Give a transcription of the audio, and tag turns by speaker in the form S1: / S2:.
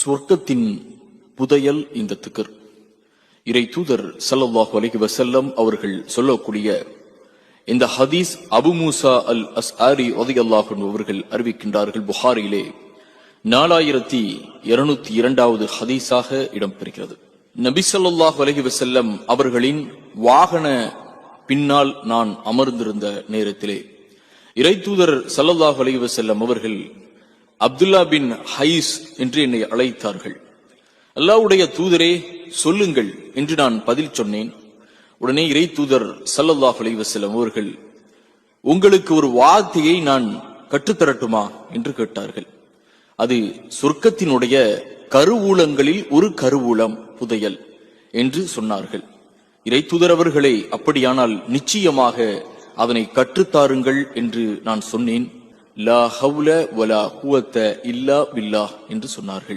S1: சொர்க்கத்தின் புதையல் இந்த திக்கர். இறை தூதர் சல்லாஹு அலைஹி வசல்லம் அவர்கள் சொல்லக்கூடிய இந்த ஹதீஸ் Abu Musa al Ashari அன்ஹு அவர்கள் அறிவிக்கின்றார்கள் புகாரிலே நாலாயிரத்தி இருநூத்தி இரண்டாவது ஹதீஸாக இடம்பெறுகிறது. நபி ஸல்லல்லாஹு அலைஹி வஸல்லம் அவர்களின் வாகன பின்னால் நான் அமர்ந்திருந்த நேரத்திலே இறை தூதர் ஸல்லல்லாஹு அலஹி வசல்லம் அவர்கள் அப்துல்லா பின் ஹைஸ் என்று என்னை அழைத்தார்கள். அல்லாஹ்வுடைய தூதரே சொல்லுங்கள் என்று நான் பதில் சொன்னேன். உடனே இறை தூதர் சல்லல்லாஹ் அலைவசலம் அவர்கள் உங்களுக்கு ஒரு வார்த்தையை நான் கற்றுத்தரட்டுமா? என்று கேட்டார்கள். அது சொர்க்கத்தினுடைய கருவூலங்களில் ஒரு கருவூலம் புதையல் என்று சொன்னார்கள். இறை தூதர் அவர்களே அப்படியானால் நிச்சயமாக அதனை கற்றுத்தாருங்கள் என்று நான் சொன்னேன். லா ஹவுல வலா குவத்த இல்லா பில்லாஹ் என்று சொன்னார்கள்.